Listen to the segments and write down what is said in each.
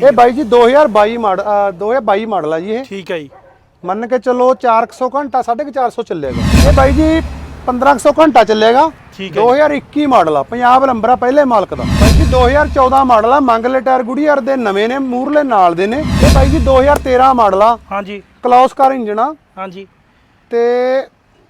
ਇਹ ਬਾਈ ਜੀ 2022 model 2022 model ਆ ਜੀ ਇਹ। ਠੀਕ ਹੈ ਜੀ। ਮੰਨ ਕੇ ਚੱਲੋ 400 ਘੰਟਾ 450 ਚੱਲੇਗਾ। ਇਹ ਬਾਈ ਜੀ 1500 ਘੰਟਾ ਚੱਲੇਗਾ। ਠੀਕ ਹੈ 2021 ਮਾਡਲ ਆ ਪੰਜਾਬ ਨੰਬਰ ਆ ਪਹਿਲੇ ਮਾਲਕ ਦਾ। ਬਾਈ ਜੀ 2014 ਮਾਡਲ ਆ ਮੰਗਲੇ ਟਾਇਰ ਗੁੜੀਅਰ ਦੇ ਨਵੇਂ ਨੇ ਮੂਰਲੇ ਨਾਲ ਦੇ ਨੇ। ਇਹ ਬਾਈ ਜੀ 2013 ਮਾਡਲ ਆ। ਹਾਂਜੀ। ਕਲੌਸ ਕਾਰ ਇੰਜਨ ਆ। ਹਾਂਜੀ। ਤੇ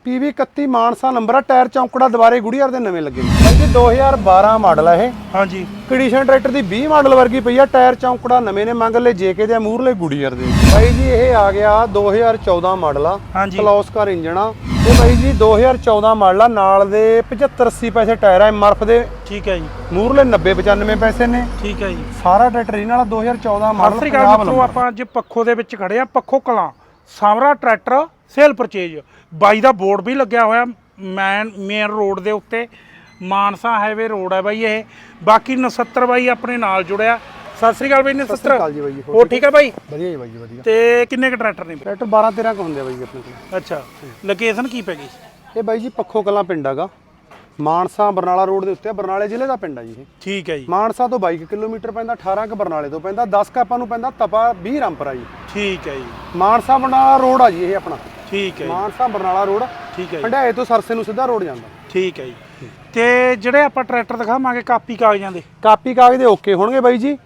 PV 31 ਮਾਨਸਾ ਨੰਬਰ ਆ ਟਾਇਰ ਚੌਂਕੜਾ ਦੁਬਾਰੇ ਗੁੜੀਅਰ ਦੇ ਨਵੇਂ ਲੱਗੇ ਨੇ। ਜੀ 2012 ਮਾਡਲ ਆ ਇਹ। ਹਾਂਜੀ। ਕੰਡੀਸ਼ਨ ਟਰੈਕਟਰ ਦੀ 20 ਮਾਡਲ ਵਰਗੀ ਪਈ ਆ ਟਾਇਰ ਚੌਂਕੜਾ ਨਵੇਂ ਨੇ ਮੰਗ ਲੈ ਜੇਕੇ ਦੇ ਮੂਰਲੇ ਗੁੜੀਅਰ ਦੇ। ਬਾਈ ਜੀ ਇਹ ਆ ਗਿਆ 2014 ਮਾਡਲ ਆ ਹਾਂਜੀ। ਕਲੌਸ ਕਾਰ ਇੰਜਨ ਆ। ਤੇ ਬਾਈ ਜੀ 2014 ਮਾਡਲ ਆ ਨਾਲ ਦੇ 75 80 ਪੈਸੇ ਟਾਇਰ ਆ ਐਮਆਰਐਫ ਦੇ ਠੀਕ ਹੈ ਜੀ। ਮੂਰਲੇ 90 95 ਪੈਸੇ ਨੇ। ਠੀਕ ਹੈ ਜੀ। ਸਾਰਾ ਟਰੈਕਟਰ ਇਹਨਾਂ ਵਾਲਾ 2014 ਸਤਿ ਮਾਡਲ ਸ੍ਰੀ ਅਕਾਲ ਮਿੱਤਰੋ ਆਪਾਂ ਅੱਜ ਪੱਖੋ ਦੇ ਵਿੱਚ ਖੜੇ ਆ Pakho Kalan. Samra tractor sale purchase. ਬਾਈ ਦਾ ਬੋਰਡ ਵੀ ਲੱਗਿਆ ਹੋਇਆ ਮੈਨ ਮੇਨ ਰੋਡ ਦੇ ਉੱਤੇ। ਮਾਨਸਾ ਹਾਈਵੇ ਰੋਡ ਹੈ ਬਾਈ ਇਹ। ਬਾਕੀ 69 ਬਾਈ ਆਪਣੇ ਨਾਲ ਜੁੜਿਆ। ਸਤਿ ਸ੍ਰੀ ਅਕਾਲ ਬਾਈ 69 ਸਤਿ ਸ੍ਰੀ ਅਕਾਲ ਜੀ ਬਾਈ ਹੋਰ ਠੀਕ ਹੈ ਬਾਈ? ਵਧੀਆ ਜੀ ਬਾਈ ਵਧੀਆ। ਤੇ ਕਿੰਨੇ ਕ ਟਰੈਕਟਰ ਨੇ ਟਰੈਕਟਰ 12 13 ਕੁ ਹੁੰਦੇ ਆ ਬਾਈ ਜੀ ਆਪਣੇ ਕੋਲ। ਅੱਛਾ। ਲੋਕੇਸ਼ਨ ਕੀ ਪੈ ਗਈ? ਇਹ ਬਾਈ ਜੀ ਪੱਖੋ ਕਲਾਂ ਪਿੰਡ ਹੈਗਾ। ਮਾਨਸਾ ਬਰਨਾਲਾ ਰੋਡ ਦੇ ਉੱਤੇ ਬਰਨਾਲੇ ਜ਼ਿਲ੍ਹੇ ਦਾ ਪਿੰਡ ਆ ਜੀ ਇਹ। ਠੀਕ ਹੈ ਜੀ। ਮਾਨਸਾ ਤੋਂ 22 ਕਿਲੋਮੀਟਰ ਪੈਂਦਾ 18 ਕ ਬਰਨਾਲੇ ਤੋਂ ਪੈਂਦਾ 10 ਕ ਆਪਾਂ ਨੂੰ ਪੈਂਦਾ ਤਪਾ 20 ਰਾਮਪੁਰਾ ਜੀ। ਠੀਕ ਹੈ ਜੀ। ਮਾਨਸਾ ਬਰਨਾਲਾ ਰੋਡ ਆ ਜੀ ਇਹ ਆਪਣਾ। ਠੀਕ ਹੈ ਜੀ, ਮਾਨਸਾ ਬਰਨਾਲਾ ਰੋਡ ਠੀਕ ਹੈ ਜੀ, ਹੰਡਾਏ ਤੋਂ ਸਰਸੇ ਨੂੰ ਸਿੱਧਾ ਰੋਡ ਜਾਂਦਾ। ਠੀਕ ਹੈ ਜੀ। ਤੇ ਜਿਹੜੇ ਆਪਾਂ ਟਰੈਕਟਰ ਦਿਖਾਵਾਂਗੇ ਕਾਪੀ ਕਾਗਜ਼ਾਂ ਦੇ। ਕਾਪੀ ਕਾਗਜ਼ ਦੇ ਓਕੇ ਹੋਣਗੇ ਬਾਈ ਜੀ।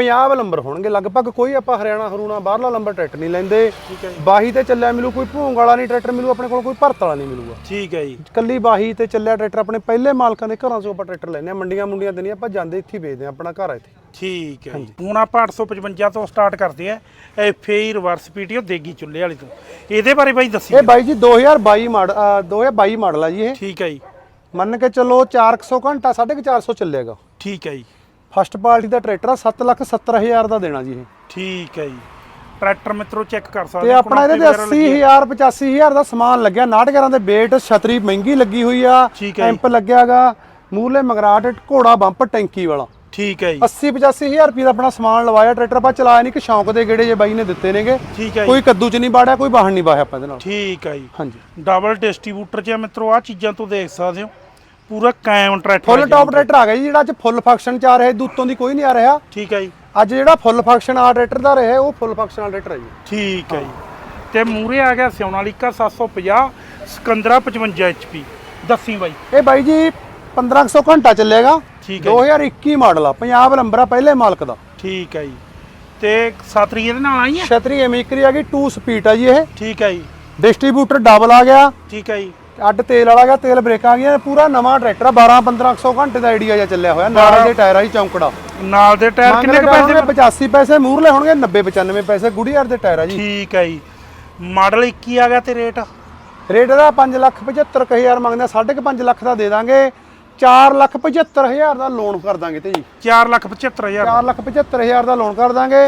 ਪੰਜਾਬ ਨੰਬਰ ਹੋਣਗੇ। ਲਗਭਗ ਕੋਈ ਆਪਾਂ ਹਰਿਆਣਾ ਹਰੂਣਾ ਬਾਹਰਲਾ ਨੰਬਰ ਟਰੈਕਟਰ ਨਹੀਂ ਲੈਂਦੇ। ਠੀਕ ਹੈ ਜੀ। ਬਾਹੀ ਤੇ ਚੱਲਿਆ ਮਿਲੂ ਕੋਈ ਭੂੰਗ ਵਾਲਾ ਨਹੀਂ ਟਰੈਕਟਰ ਮਿਲੂ ਆਪਣੇ ਕੋਲ ਕੋਈ ਭਰਤ ਵਾਲਾ ਨਹੀਂ ਮਿਲੂਗਾ। ਠੀਕ ਹੈ ਜੀ। ਕੱਲੀ ਬਾਹੀ ਤੇ ਚੱਲਿਆ ਟਰੈਕਟਰ ਆਪਣੇ ਪਹਿਲੇ ਮਾਲਕਾਂ ਦੇ ਘਰਾਂ ਚੋਂ ਆਪਾਂ ਟਰੈਕਟਰ ਲੈਨੇ ਆ ਮੰਡੀਆਂ ਮੁੰਡੀਆਂ ਤੇ ਨਹੀਂ ਆਪਾਂ ਜਾਂਦੇ ਇੱਥੇ ਹੀ ਵੇਚਦੇ ਆ ਆਪਣਾ ਘਰ ਆ ਇੱਥੇ। ਠੀਕ ਹੈ ਜੀ। ਹੁਣ ਆਪਾਂ 855 ਤੋਂ ਸਟਾਰਟ ਕਰਦੇ ਆ ਐਫਏ ਰਿਵਰਸ ਪੀਟੀਓ ਦੇਗੀ ਚੁੱਲੇ ਵਾਲੀ ਤੋਂ। ਇਹਦੇ ਬਾਰੇ ਬਾਈ ਦੱਸੀ ਇਹ ਬਾਈ ਜੀ 2022 ਮਾਡਲ 2022 ਮਾਡਲ ਆ ਜੀ ਇਹ। ਠੀਕ ਹੈ ਜੀ। ਮੰਨ ਕੇ ਚੱਲੋ 400 ਘੰਟਾ 450 ਚੱਲੇਗਾ। ਠੀਕ ਹੈ ਜੀ। ਫਸਟ ਪਾਰਟੀ ਦਾ ਟਰੈਕਟਰ ਆ 7 ਲੱਖ 70 ਹਜ਼ਾਰ ਦਾ ਦੇਣਾ ਜੀ ਇਹ। ਠੀਕ ਹੈ ਜੀ। ਟਰੈਕਟਰ ਮਿੱਤਰੋ ਚੈੱਕ ਕਰ ਸਕਦੇ ਤੇ ਆਪਣਾ ਇਹਦੇ ਤੇ ਕਨੋਪੀ ਵਗੈਰਾ ਲੱਗੀ 80000 85000 ਦਾ ਸਮਾਨ ਲੱਗਿਆ। 911 ਦੇ ਬੇਟ ਛਤਰੀ ਮਹਿੰਗੀ ਲੱਗੀ ਹੋਈ ਆ। ਐਂਪ ਲੱਗਿਆਗਾ। ਮੂਰਲੇ ਮਗਰਾਟ ਘੋੜਾ ਬੰਪ ਟੈਂਕੀ ਵਾਲਾ। ਠੀਕ ਹੈ ਜੀ। 80 85000 ਰੁਪਏ ਦਾ ਆਪਣਾ ਸਮਾਨ ਲਵਾਇਆ ਟਰੈਕਟਰ। ਆਪਾਂ ਚਲਾਇਆ ਨਹੀਂ ਕਿ ਸ਼ੌਂਕ ਦੇ ਗੇੜੇ ਜੇ ਬਾਈ ਨੇ ਦਿੱਤੇ ਨੇਗੇ। ਠੀਕ ਹੈ ਜੀ। ਕੋਈ ਕੱਦੂ ਚ ਨਹੀਂ ਬਾੜਿਆ ਕੋਈ ਬਾਹਰ ਨਹੀਂ ਬਾਹਿਆ ਆਪਾਂ ਇਹਦੇ ਨਾਲ। ਠੀਕ ਹੈ ਜੀ। ਹਾਂਜੀ। ਡਬਲ ਡਿਸਟ੍ਰੀਬਿਊਟਰ ਚ ਮਿੱਤਰੋ ਆ ਚੀਜ਼ਾਂ ਤੋਂ ਦੇਖ ਸਕਦੇ ਹੋ। ਪੂਰਾ ਕਾਇਮ ਟਰੈਕਟਰ ਫੁੱਲ। ਟਾਪ ਟਰੈਕਟਰ ਆ ਗਿਆ ਜੀ ਜਿਹੜਾ ਅੱਜ ਫੁੱਲ ਫੰਕਸ਼ਨ ਚ ਆ ਰਿਹਾ ਦੂਤੋਂ ਦੀ ਕੋਈ ਨਹੀਂ ਆ ਰਿਹਾ। ਠੀਕ ਹੈ ਜੀ। ਅੱਜ ਜਿਹੜਾ ਫੁੱਲ ਫੰਕਸ਼ਨ ਆ ਟਰੈਕਟਰ ਦਾ ਰਿਹਾ ਉਹ ਫੁੱਲ ਫੰਕਸ਼ਨ ਵਾਲਾ ਟਰੈਕਟਰ ਹੈ ਜੀ। ਠੀਕ ਹੈ ਜੀ। ਤੇ ਮੂਰੇ ਆ ਗਿਆ ਸਿਓਨਾਲੀਕਾ 750 ਸਕੰਦਰਾ 55 HP ਦੱਸੀ ਬਾਈ। ਇਹ ਬਾਈ ਜੀ 1500 ਘੰਟਾ ਚੱਲੇਗਾ। ਠੀਕ ਹੈ 2021 ਮਾਡਲ ਆ ਪੰਜਾਬ ਨੰਬਰ ਆ ਪਹਿਲੇ ਮਾਲਕ ਦਾ। ਠੀਕ ਹੈ ਜੀ। ਤੇ ਸਾਤਰੀ ਇਹਦੇ ਨਾਲ ਆਈ ਹੈ ਛਤਰੀ ਐਮਿਕਰੀ ਆ ਗਈ 2 ਸਪੀਡ ਆ ਜੀ ਇਹ। ਠੀਕ ਹੈ ਜੀ। ਡਿਸਟ੍ਰੀਬਿਊਟਰ ਡਬਲ ਆ ਗਿਆ। ਠੀਕ ਹੈ ਜੀ। ਅੱਡ ਤੇਲ ਵਾਲਾ ਗਿਆ ਤੇਲ ਬ੍ਰੇਕਾਂ ਆ ਗਈਆਂ ਪੂਰਾ ਨਵਾਂ ਟਰੈਕਟਰ ਆ 12 1500 ਘੰਟੇ ਦਾ ਆਈਡੀਆ ਜਿਹਾ ਚੱਲਿਆ ਹੋਇਆ ਨਾਲ ਦੇ ਟਾਇਰ ਜੀ ਚੌਂਕੜਾ। ਨਾਲ ਦੇ ਟਾਇਰ ਕਿੰਨੇ ਪੈਸੇ ਹੋਣਗੇ 85 ਪੈਸੇ ਮੂਰਲੇ ਹੋਣਗੇ 90 95 ਪੈਸੇ ਗੁੜੀਆਰ ਦੇ ਟਾਇਰ ਆ ਜੀ। ਠੀਕ ਹੈ ਜੀ। ਮਾਡਲ 21 ਆ ਗਿਆ ਤੇ ਰੇਟ ਰੇਟ ਦਾ 5 ਲੱਖ 75000 ਮੰਗਦਾ 5.5 ਲੱਖ ਦਾ ਦੇ ਦਾਂਗੇ। 4 ਲੱਖ 75000 ਦਾ ਲੋਨ ਕਰ ਦਾਂਗੇ ਤੇ ਜੀ। 4 ਲੱਖ 75000 4 ਲੱਖ 75000 ਦਾ ਲੋਨ ਕਰ ਦਾਂਗੇ।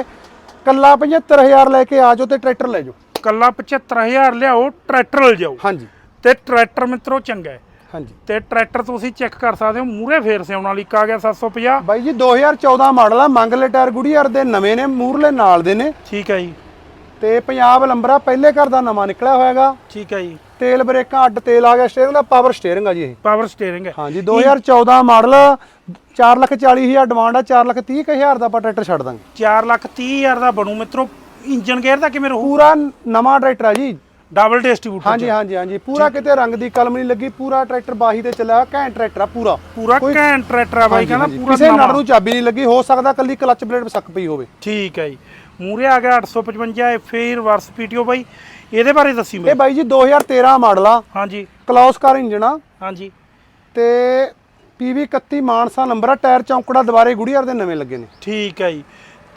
ਕੱਲਾ 75000 ਲੈ ਕੇ ਆ ਜਾਓ ਤੇ ਟਰੈਕਟਰ ਲੈ ਜਾਓ। ਕੱਲਾ 75000 ਲਿਆਓ ਟਰੈਕਟਰ ਲੈ ਜਾਓ। ਹਾਂਜੀ। ਤੇ ਟਰੈਕਟਰ ਮਿੱਤਰੋ ਚੰਗਾ ਹੈ। ਹਾਂਜੀ। ਤੇ ਟਰੈਕਟਰ ਤੁਸੀਂ ਚੈੱਕ ਕਰ ਸਕਦੇ ਹੋ ਮੂਰੇ ਫੇਰ ਸਿਆਉਣ ਵਾਲੀ ਇੱਕ ਆ ਗਿਆ 750 ਬਾਈ ਜੀ 2014 ਮਾਡਲ ਆ ਮੰਗਲੇ ਟਾਇਰ ਗੁੜੀਆਰ ਦੇ ਨਵੇਂ ਨੇ ਮੂਰਲੇ ਨਾਲ ਦੇ ਨੇ। ਠੀਕ ਹੈ ਜੀ। ਤੇ ਪੰਜਾਬ ਨੰਬਰ ਆ ਪਹਿਲੇ ਘਰ ਦਾ ਨਵਾਂ ਨਿਕਲਿਆ ਹੋਇਆਗਾ। ਠੀਕ ਹੈ ਜੀ। ਤੇਲ ਬ੍ਰੇਕਾਂ ਅੱਡ ਤੇਲ ਆ ਗਿਆ ਸਟੀਅਰਿੰਗ ਦਾ ਪਾਵਰ ਸਟੀਅਰਿੰਗ ਆ ਜੀ ਇਹ। ਪਾਵਰ ਸਟੀਅਰਿੰਗ ਹੈ। ਹਾਂਜੀ 2014 ਮਾਡਲ 440000 ਡਿਮਾਂਡ ਆ 430000 ਦਾ ਆਪਾਂ ਟਰੈਕਟਰ ਛੱਡ ਦਾਂਗੇ। 4 ਲੱਖ 30000 ਦਾ ਬਣੂ ਮਿੱਤਰੋ ਇੰਜਨ ਗੇਅਰ ਦਾ ਕਿਵੇਂ ਰਹੂ? ਪੂਰਾ ਨਵਾਂ ਟਰੈਕਟਰ ਆ ਜੀ। ਡਬਲ ਡਿਸਟ੍ਰੀਬਿਊਟਰ ਹਾਂਜੀ ਹਾਂਜੀ ਹਾਂਜੀ। ਪੂਰਾ ਕਿਤੇ ਰੰਗ ਦੀ ਕਲਮ ਨਹੀਂ ਲੱਗੀ ਪੂਰਾ ਟਰੈਕਟਰ ਬਾਹੀ ਤੇ ਚੱਲਿਆ ਘੈਂਟ ਟਰੈਕਟਰ ਆ ਪੂਰਾ। ਪੂਰਾ ਘੈਂਟ ਟਰੈਕਟਰ ਆ ਬਾਈ ਕਹਿੰਦਾ ਪੂਰਾ ਕਿਸੇ ਨਵਾਂ। ਨੂੰ ਚਾਬੀ ਨਹੀਂ ਲੱਗੀ ਹੋ ਸਕਦਾ ਕੱਲੀ ਕਲਚ ਪਲੇਟ ਸੱਕ ਪਈ ਹੋਵੇ। ਠੀਕ ਹੈ ਜੀ। ਮੂਰੇ ਆ ਗਿਆ 855 ਫੇਰ ਰਿਵਰਸ ਪੀਟੀਓ ਬਾਈ। ਇਹਦੇ ਬਾਰੇ ਦੱਸੀ ਇਹ ਮੈਨੂੰ ਬਾਈ ਜੀ 2013 ਮਾਡਲ ਆ। ਹਾਂਜੀ। ਕਲੌਸ ਕਾਰ ਇੰਜਨ ਆ। ਹਾਂਜੀ। ਤੇ PV 31 ਮਾਨਸਾ ਨੰਬਰ ਆ ਟਾਇਰ ਚੌਂਕੜਾ ਦੁਬਾਰੇ ਗੁੜੀਆਰ ਦੇ ਨਵੇਂ ਲੱਗੇ ਨੇ। ਠੀਕ ਹੈ ਜੀ।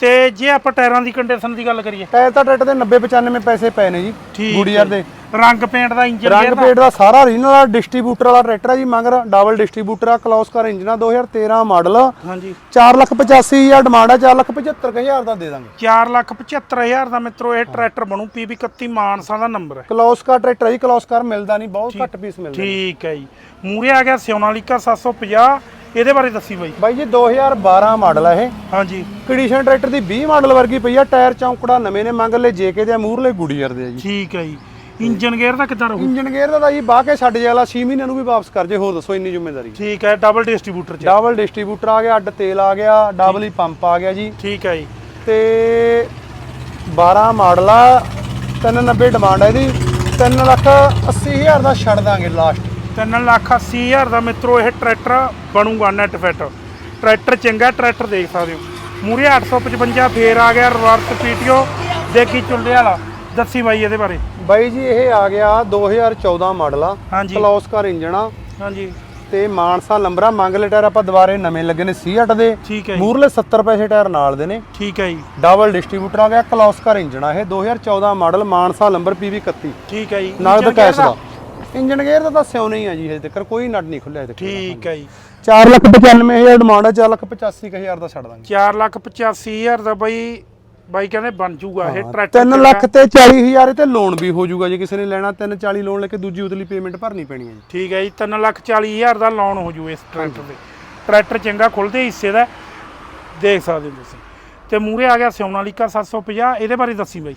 ਤੇ ਜੇ ਆਪਾਂ ਟਾਇਰਾਂ ਦੀ ਕੰਡੀਸ਼ਨ ਦੀ ਗੱਲ ਕਰੀਏ। ਟਾਇਰ ਤਾਂ ਟਰੈਕਟਰ ਦੇ 90 95 ਪੈਸੇ ਪਏ ਨੇ ਜੀ ਠੀਕ ਗੁੜੀਆਰ ਦੇ। ਰੰਗ ਪੇਂਟ ਦਾ ਇੰਜਨ ਰੰਗ ਪੇਟ ਦਾ ਸਾਰਾ ਰੀਜਨਲ ਆ ਡਿਸਟ੍ਰੀਬਿਊਟਰ ਵਾਲਾ ਟਰੈਕਟਰ ਆ ਜੀ ਮਗਰ ਡਬਲ ਡਿਸਟ੍ਰੀਬਿਊਟਰ ਆ ਕਲੌਸ ਕਾਰ ਇੰਜਨ ਆ 2013 ਮਾਡਲ ਹਾਂਜੀ। 485000 ਡਿਮਾਂਡ ਆ 475000 ਦਾ ਦੇ ਦਾਂਗੇ। 4 ਲੱਖ 75000 ਦਾ ਮਿੱਤਰੋ ਇਹ ਟਰੈਕਟਰ ਬਣੂ 31 ਮਾਨਸਾ ਦਾ ਨੰਬਰ ਹੈ। ਕਲੌਸ ਕਾਰ ਟਰੈਕਟਰ ਆ ਜੀ ਕਲੌਸ ਕਾਰ ਮਿਲਦਾ ਨਹੀਂ ਬਹੁਤ ਘੱਟ ਪੀਸ ਮਿਲਦੇ ਠੀਕ ਹੈ ਜੀ। ਮੂਰੇ ਆ ਗਿਆ ਸਿਓਨਾਲੀਕਾ 750 ਇਹਦੇ ਬਾਰੇ ਦੱਸੀ ਬਾਈ। ਬਾਈ ਜੀ 2012 ਮਾਡਲ ਆ ਇਹ। ਹਾਂਜੀ। ਕੰਡੀਸ਼ਨ ਟਰੈਕਟਰ ਦੀ 20 ਮਾਡਲ ਵਰਗੀ ਪਈ ਆ ਟਾਇਰ ਚੌਂਕੜਾ ਨਵੇਂ ਨੇ ਮੰਗ ਲੈ ਜੇਕੇ ਦੇ ਆ, ਮੂਹਰਲੇ ਗੁੜੀਅਰ ਦੇ ਆ ਜੀ। ਠੀਕ ਹੈ ਜੀ। ਇੰਜਨ ਗੇਅਰ ਦਾ ਕਿੱਦਾਂ ਰਹੂ? ਇੰਜਨ ਗੇਅਰ ਦਾ ਤਾਂ ਜੀ ਬਾਹ ਕੇ ਛੱਡ ਜੇ ਵਾਲਾ 6 ਮਹੀਨਿਆਂ ਨੂੰ ਵੀ ਵਾਪਸ ਕਰ ਜੇ ਹੋਰ ਦੱਸੋ ਇੰਨੀ ਜ਼ਿੰਮੇਵਾਰੀ। ਠੀਕ ਹੈ ਡਬਲ ਡਿਸਟ੍ਰੀਬਿਊਟਰ ਚ ਡਬਲ ਡਿਸਟ੍ਰੀਬਿਊਟਰ ਆ ਗਿਆ ਅੱਡ ਤੇਲ ਆ ਗਿਆ ਡਬਲ ਹੀ ਪੰਪ ਆ ਗਿਆ ਜੀ। ਠੀਕ ਹੈ ਜੀ। ਤੇ 12 ਮਾਡਲ ਆ 390 ਡਿਮਾਂਡ ਹੈ ਇਹਦੀ 3 ਲੱਖ 80 ਹਜ਼ਾਰ ਦਾ ਛੱਡ ਦਾਂਗੇ ਲਾਸਟ 3 ਲੱਖ 80 ਹਜ਼ਾਰ ਦਾ ਮਿੱਤਰੋ ਇਹ ਟਰੈਕਟਰ ਬਣੂਗਾ ਨੈਟ ਫਿੱਟ ਟਰੈਕਟਰ ਚੰਗਾ ਟਰੈਕਟਰ ਦੇਖ ਸਕਦੇ ਹੋ। ਮੂਰੇ 855 ਫੇਰ ਆ ਗਿਆ ਰਿਵਰਸ ਪੀਟੀਓ ਦੇਖੀ ਚੁੰਡੇ ਵਾਲਾ। ਦੱਸੀ ਬਾਈ ਇਹਦੇ ਬਾਰੇ। ਬਾਈ ਜੀ ਇਹ ਆ ਗਿਆ 2014 ਮਾਡਲ ਆ। ਹਾਂਜੀ। ਕਲੌਸ ਕਾਰ ਇੰਜਣ ਆ। ਹਾਂਜੀ। ਤੇ ਮਾਨਸਾ ਲੰਬਰਾ ਮੰਗਲੇ ਟਾਇਰ ਆਪਾਂ ਦੁਬਾਰੇ ਨਵੇਂ ਲੱਗੇ ਨੇ ਸੀਟ ਦੇ। ਠੀਕ ਹੈ ਜੀ। ਮੂਰਲੇ 70 ਪੈਸੇ ਟਾਇਰ ਨਾਲ ਦੇ ਨੇ। ਠੀਕ ਹੈ ਜੀ। ਡਬਲ ਡਿਸਟ੍ਰੀਬਿਊਟਰ ਆ ਗਿਆ ਕਲੌਸ ਕਾਰ ਇੰਜਣ ਆ ਇਹ। 2014 ਮਾਡਲ ਮਾਨਸਾ ਲੰਬਰ PV 31 ਠੀਕ ਹੈ ਜੀ। ਨਗਦ ਇੰਜਨ ਕੈਸ਼ ਦਾ। ਇੰਜਨ ਗੇਅਰ ਦਾ ਤਾਂ ਸਿਉਂ ਨਹੀਂ ਆ ਜੀ ਹਜੇ ਤੱਕ ਕੋਈ ਨਟ ਨਹੀਂ ਖੁੱਲਿਆ ਹਜੇ ਤੱਕ ਠੀਕ ਹੈ ਜੀ। 4 ਲੱਖ 95000 ਡਿਮਾਂਡ ਆ 4 ਲੱਖ 85000 ਦਾ ਛੱਡ ਦਾਂਗੇ। 4 ਲੱਖ 85 ਹਜ਼ਾਰ ਦਾ ਬਾਈ ਬਾਈ ਕਹਿੰਦੇ ਬਣ ਜੂਗਾ ਇਹ ਟਰੈਕਟਰ 3 ਲੱਖ ਤੇ 40000 ਤੇ ਲੋਨ ਵੀ ਹੋ ਜਾਊਗਾ ਜੇ ਕਿਸੇ ਨੇ ਲੈਣਾ 3 40 ਲੋਨ ਲੈ ਕੇ ਦੂਜੀ ਉਤਲੀ ਪੇਮੈਂਟ ਭਰਨੀ ਪੈਣੀ ਹੈ ਜੀ। ਠੀਕ ਹੈ ਜੀ 3 ਲੱਖ 40 ਹਜ਼ਾਰ ਦਾ ਲੋਨ ਹੋ ਜੂ ਇਸ ਟਰੈਕਟਰ ਤੇ। ਟਰੈਕਟਰ ਚੰਗਾ ਖੁੱਲਦੇ ਹਿੱਸੇ ਦਾ ਦੇਖ ਸਕਦੇ ਹੋ ਤੁਸੀਂ। ਤੇ ਮੂਰੇ ਆ ਗਿਆ ਸੋਨਾਲੀਕਾ 750 ਇਹਦੇ ਬਾਰੇ ਦੱਸੀ ਬਾਈ।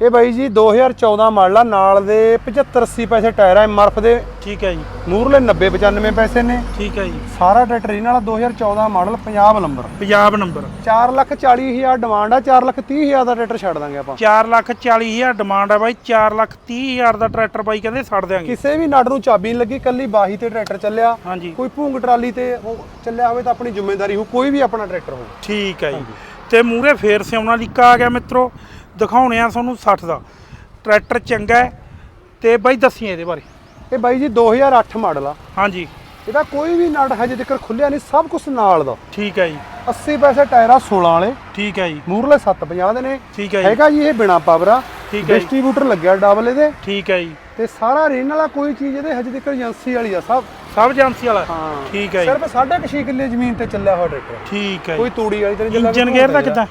ਇਹ ਬਾਈ ਜੀ 2014 ਮਾਡਲ ਆ ਨਾਲ ਦੇ 75 80 ਪੈਸੇ ਟਾਇਰ ਆ ਐਮਆਰਐਫ ਦੇ ਠੀਕ ਹੈ ਜੀ। ਮੂਰਲੇ 90 95 ਪੈਸੇ ਨੇ। ਠੀਕ ਹੈ ਜੀ। ਸਾਰਾ ਟਰੈਕਟਰ ਇਹਨਾਂ ਵਾਲਾ 2014 model Punjab number. Punjab number. 4 lakh 40 ਹਜ਼ਾਰ ਡਿਮਾਂਡ ਆ 4 ਲੱਖ 30 ਹਜ਼ਾਰ ਦਾ ਟਰੈਕਟਰ ਛੱਡ ਦਾਂਗੇ ਆਪਾਂ। 4 ਲੱਖ 40 ਹਜ਼ਾਰ ਡਿਮਾਂਡ ਹੈ ਬਾਈ 4 ਲੱਖ 30 ਹਜ਼ਾਰ ਦਾ ਟਰੈਕਟਰ ਬਾਈ ਕਹਿੰਦੇ ਛੱਡ ਦਿਆਂਗੇ। ਕਿਸੇ ਵੀ ਨਟ ਨੂੰ ਚਾਬੀ ਨਹੀਂ ਲੱਗੀ ਕੱਲੀ ਬਾਹੀ ਤੇ ਟਰੈਕਟਰ ਚੱਲਿਆ। ਕੋਈ ਭੂੰਗ ਟਰਾਲੀ ਤੇ ਉਹ ਚੱਲਿਆ ਹੋਵੇ ਤਾਂ ਆਪਣੀ ਜ਼ਿੰਮੇਵਾਰੀ ਹੋ ਕੋਈ ਵੀ ਆਪਣਾ ਟਰੈਕਟਰ ਹੋ ਠੀਕ ਹੈ ਜੀ। ਤੇ ਮੂਰੇ ਫੇਰ ਸੋਨਾਲੀਕਾ ਆ ਗਿਆ ਮਿੱਤਰੋ। ਦਿਖਾਉਣੇ ਆ ਤੁਹਾਨੂੰ 60 ਦਾ। ਟਰੈਕਟਰ ਚੰਗਾ ਹੈ ਤੇ ਬਾਈ ਦੱਸੀ ਇਹਦੇ ਬਾਰੇ। ਇਹ ਬਾਈ ਜੀ 2008 ਮਾਡਲ ਆ। ਹਾਂਜੀ। ਇਹਦਾ ਕੋਈ ਵੀ ਨਟ ਹਜੇ ਤੱਕ ਖੁੱਲਿਆ ਨਹੀਂ ਸਭ ਕੁਝ ਨਾਲ ਦਾ। ਠੀਕ ਹੈ ਜੀ। 80 ਪੈਸੇ ਟਾਇਰ ਆ 16 ਵਾਲੇ। ਠੀਕ ਹੈ ਜੀ। ਮੂਰਲੇ 750 ਦੇ ਨੇ। ਠੀਕ ਹੈ ਜੀ। ਹੈਗਾ ਜੀ ਇਹ ਬਿਨਾ ਪਾਵਰ ਆ। ਠੀਕ ਹੈ। ਡਿਸਟ੍ਰੀਬਿਊਟਰ ਲੱਗਿਆ ਡਬਲ ਇਹਦੇ। ਠੀਕ ਹੈ ਜੀ। ਤੇ ਸਾਰਾ ਰੇਨ ਵਾਲਾ ਕੋਈ ਚੀਜ਼ ਇਹਦੇ ਹਜੇ ਤੱਕ ਏਜੰਸੀ ਵਾਲੀ ਆ ਸਭ। ਸਭ ਏਜੰਸੀ ਵਾਲਾ? ਹਾਂ। ਠੀਕ ਹੈ ਜੀ। ਸਿਰਫ 6.5 ਕਿੱਲੇ ਜ਼ਮੀਨ ਤੇ ਚੱਲਿਆ ਹੋਇਆ ਟਰੈਕਟਰ। ਠੀਕ ਹੈ ਕੋਈ ਤੂੜੀ ਵਾਲੀ ਤੇ ਇੰਜਨ ਗੇਅਰ ਦਾ ਕਿੱਦਾਂ?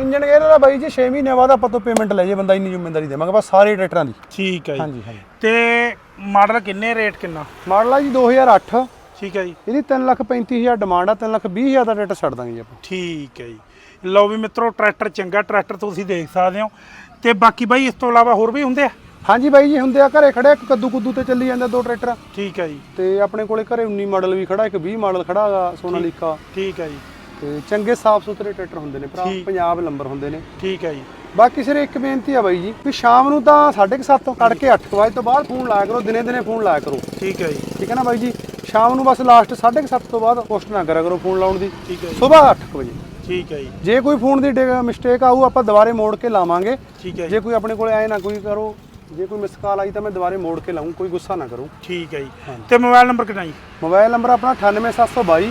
ਇੰਜਨ ਗੇਅਰ ਦਾ ਬਾਈ ਜੀ 6 ਮਹੀਨੇ ਬਾਅਦ ਆਪਾਂ ਤੋਂ ਪੇਮੈਂਟ ਲੈ ਜੇ ਬੰਦਾ ਇੰਨੀ ਜ਼ਿੰਮੇਵਾਰੀ ਦੇਵਾਂਗੇ। ਬਸ ਸਾਰੇ ਟਰੈਕਟਰਾਂ ਦੀ। ਠੀਕ ਹੈ ਜੀ। ਹਾਂਜੀ ਹਾਂਜੀ। ਤੇ ਮਾਡਲ ਕਿੰਨੇ ਰੇਟ ਕਿੰਨਾ? ਮਾਡਲ ਆ ਜੀ 2008 ਠੀਕ ਹੈ ਜੀ। ਇਹਦੀ 335000 ਡਿਮਾਂਡ ਆ 320000 ਦਾ ਟਰੈਕਟਰ ਛੱਡ ਦਾਂਗੇ ਜੀ ਆਪਾਂ। ਠੀਕ ਹੈ ਜੀ। ਲਓ ਵੀ ਮਿੱਤਰੋ ਟਰੈਕਟਰ ਚੰਗਾ ਟਰੈਕਟਰ ਤੁਸੀਂ ਦੇਖ ਸਕਦੇ ਹੋ। ਤੇ ਬਾਕੀ ਬਾਈ ਇਸ ਤੋਂ ਇਲਾਵਾ ਹੋਰ ਵੀ ਹੁੰਦੇ ਆ? ਹਾਂਜੀ ਬਾਈ ਜੀ ਹੁੰਦੇ ਆ। ਘਰੇ ਖੜੇ ਇੱਕ ਕੱਦੂ ਕੁੱਦੂ ਤੇ ਚੱਲੀ ਜਾਂਦਾ ਦੋ ਟਰੈਕਟਰ। ਠੀਕ ਹੈ ਜੀ। ਤੇ ਆਪਣੇ ਕੋਲੇ ਘਰੇ 19 ਮਾਡਲ ਵੀ ਖੜਾ ਇੱਕ 20 ਮਾਡਲ ਖੜਾ ਹੈਗਾ ਸੋਨਾਲੀਕਾ। ਠੀਕ ਹੈ ਜੀ। ਤੇ ਚੰਗੇ ਸਾਫ਼ ਸੁਥਰੇ ਟਰੈਕਟਰ ਹੁੰਦੇ ਨੇ ਭਰਾ ਠੀਕ। ਪੰਜਾਬ ਨੰਬਰ ਹੁੰਦੇ ਨੇ। ਠੀਕ ਹੈ ਜੀ। ਬਾਕੀ ਸਿਰ ਇੱਕ ਬੇਨਤੀ ਆ ਬਾਈ ਜੀ ਵੀ ਸ਼ਾਮ ਨੂੰ ਤਾਂ 7:30 ਤੋਂ ਕੱਢ ਕੇ 8 ਵਜੇ ਤੋਂ ਬਾਅਦ ਫੋਨ ਲਾਇਆ ਕਰੋ ਦਿਨੇ ਦਿਨੇ ਫੋਨ ਲਾਇਆ ਕਰੋ। ਠੀਕ ਹੈ ਜੀ। ਠੀਕ ਹੈ ਨਾ ਬਾਈ ਜੀ? ਸ਼ਾਮ ਨੂੰ ਬਸ ਲਾਸਟ 7:30 ਤੋਂ ਬਾਅਦ ਪੋਸਟ ਨਾ ਕਰਿਆ ਕਰੋ ਫੋਨ ਲਾਉਣ ਦੀ। ਠੀਕ ਹੈ ਜੀ। ਸਵੇਰ 8 ਵਜੇ। ਠੀਕ ਹੈ ਜੀ। ਜੇ ਕੋਈ ਫੋਨ ਦੀ ਮਿਸਟੇਕ ਆਊ ਆਪਾਂ ਦੁਬਾਰੇ ਮੋੜ ਕੇ ਲਾਵਾਂਗੇ। ਠੀਕ ਹੈ ਜੀ। ਜੇ ਕੋਈ ਆਪਣੇ ਕੋਲੇ ਆਏ ਨਾ ਕੋਈ ਕਰੋ ਜੇ ਕੋਈ ਮਿਸ ਕਾਲ ਆਈ ਤਾਂ ਮੈਂ ਦੁਬਾਰੇ ਮੋੜ ਕੇ ਲਾऊं ਕੋਈ ਗੁੱਸਾ ਨਾ ਕਰੋ। ਠੀਕ ਹੈ ਜੀ। ਤੇ ਮੋਬਾਈਲ ਨੰਬਰ ਕਿੰਨਾ ਜੀ? ਮੋਬਾਈਲ ਨੰਬਰ ਆਪਣਾ 98722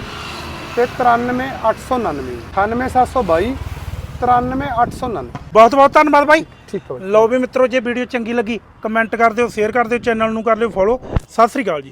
ਤੇ 93899 98722 93899 ਬਹੁਤ ਬਹੁਤ ਧੰਨਵਾਦ ਬਾਈ। ਠੀਕ ਹੈ ਲਓ ਵੀ ਮਿੱਤਰੋ ਜੇ ਵੀਡੀਓ ਚੰਗੀ ਲੱਗੀ ਕਮੈਂਟ ਕਰ ਦਿਓ ਸ਼ੇਅਰ ਕਰ ਦਿਓ ਚੈਨਲ ਨੂੰ ਕਰ ਲਿਓ ਫੋਲੋ ਸਤਿ ਸ੍ਰੀ ਅਕਾਲ ਜੀ।